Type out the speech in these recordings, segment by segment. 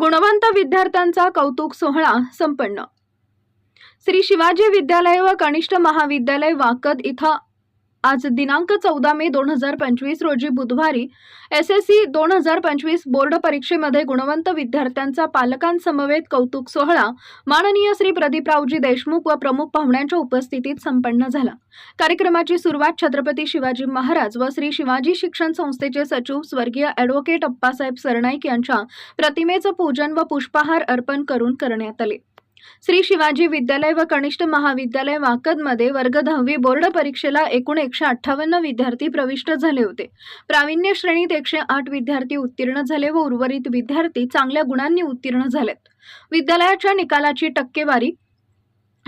गुणवंत विद्यार्थ्यांचा कौतुक सोहळा संपन्न. श्री शिवाजी विद्यालय व कनिष्ठ महाविद्यालय वाकद इथं आज दिनांक चौदा मे दोन हजार पंचवीस रोजी बुधवारी एस एस सी दोन हजार पंचवीस बोर्ड परीक्षेमध्ये गुणवंत विद्यार्थ्यांचा पालकांसमवेत कौतुक सोहळा माननीय श्री प्रदीपरावजी देशमुख व प्रमुख पाहुण्यांच्या उपस्थितीत संपन्न झाला. कार्यक्रमाची सुरुवात छत्रपती शिवाजी महाराज व श्री शिवाजी शिक्षण संस्थेचे सचिव स्वर्गीय ॲडव्होकेट अप्पासाहेब सरनाईक यांच्या प्रतिमेचं पूजन व पुष्पहार अर्पण करून करण्यात आले. श्री शिवाजी विद्यालय व कनिष्ठ महाविद्यालय वाकदमध्ये वर्ग दहावी बोर्ड परीक्षेला एकूण एकशे अठ्ठावन्न विद्यार्थी प्रविष्ट झाले होते. प्रावीण्य श्रेणीत एकशे आठ विद्यार्थी उत्तीर्ण झाले व उर्वरित विद्यार्थी चांगल्या गुणांनी उत्तीर्ण झालेत. विद्यालयाच्या निकालाची टक्केवारी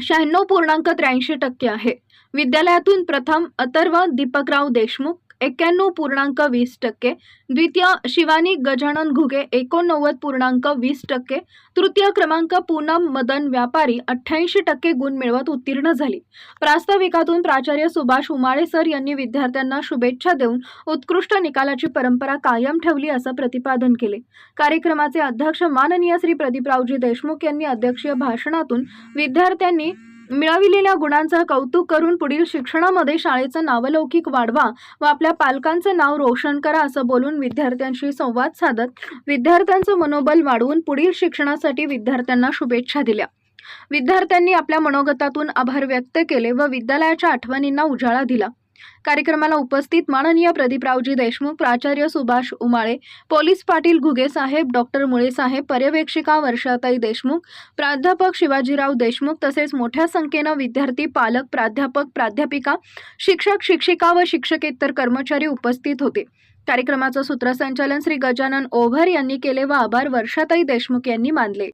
शहाण्णव पूर्णांक त्र्याऐंशी टक्के आहे. विद्यालयातून प्रथम अतर्व दीपकराव देशमुख एक्क्याण्णव पूर्णांक वीस टक्के द्वितीय शिवानी गजानन घुगे एकोणनव्वद पूर्णांक वीस टक्के तृतीय क्रमांक पूनम मदन व्यापारी अठ्ठ्याऐंशी टक्के गुण मिळवत उत्तीर्ण झाली. प्रास्ताविकातून प्राचार्य सुभाष उमाळे सर यांनी विद्यार्थ्यांना शुभेच्छा देऊन उत्कृष्ट निकालाची परंपरा कायम ठेवली असं प्रतिपादन केले. कार्यक्रमाचे अध्यक्ष माननीय श्री प्रदीपरावजी देशमुख यांनी अध्यक्षीय भाषणातून विद्यार्थ्यांनी मिळविलेल्या गुणांचं कौतुक करून पुढील शिक्षणामध्ये शाळेचं नावलौकिक वाढवा व आपल्या पालकांचं नाव रोशन करा असं बोलून विद्यार्थ्यांशी संवाद साधत विद्यार्थ्यांचं मनोबल वाढवून पुढील शिक्षणासाठी विद्यार्थ्यांना शुभेच्छा दिल्या. विद्यार्थ्यांनी आपल्या मनोगतातून आभार व्यक्त केले व विद्यालयाच्या आठवणींना उजाळा दिला. कार्यक्रमाला उपस्थित माननीय प्रदीपरावजी देशमुख प्राचार्य सुभाष उमाळे पोलीस पाटील घुगेसाहेब डॉक्टर मुळेसाहेब पर्यवेक्षिका वर्षाताई देशमुख प्राध्यापक शिवाजीराव देशमुख तसेच मोठ्या संख्येनं विद्यार्थी पालक प्राध्यापक प्राध्यापिका शिक्षक शिक्षिका व शिक्षकेतर कर्मचारी उपस्थित होते. कार्यक्रमाचं सूत्रसंचालन श्री गजानन ओव्हर यांनी केले व आभार वर्षाताई देशमुख यांनी मानले.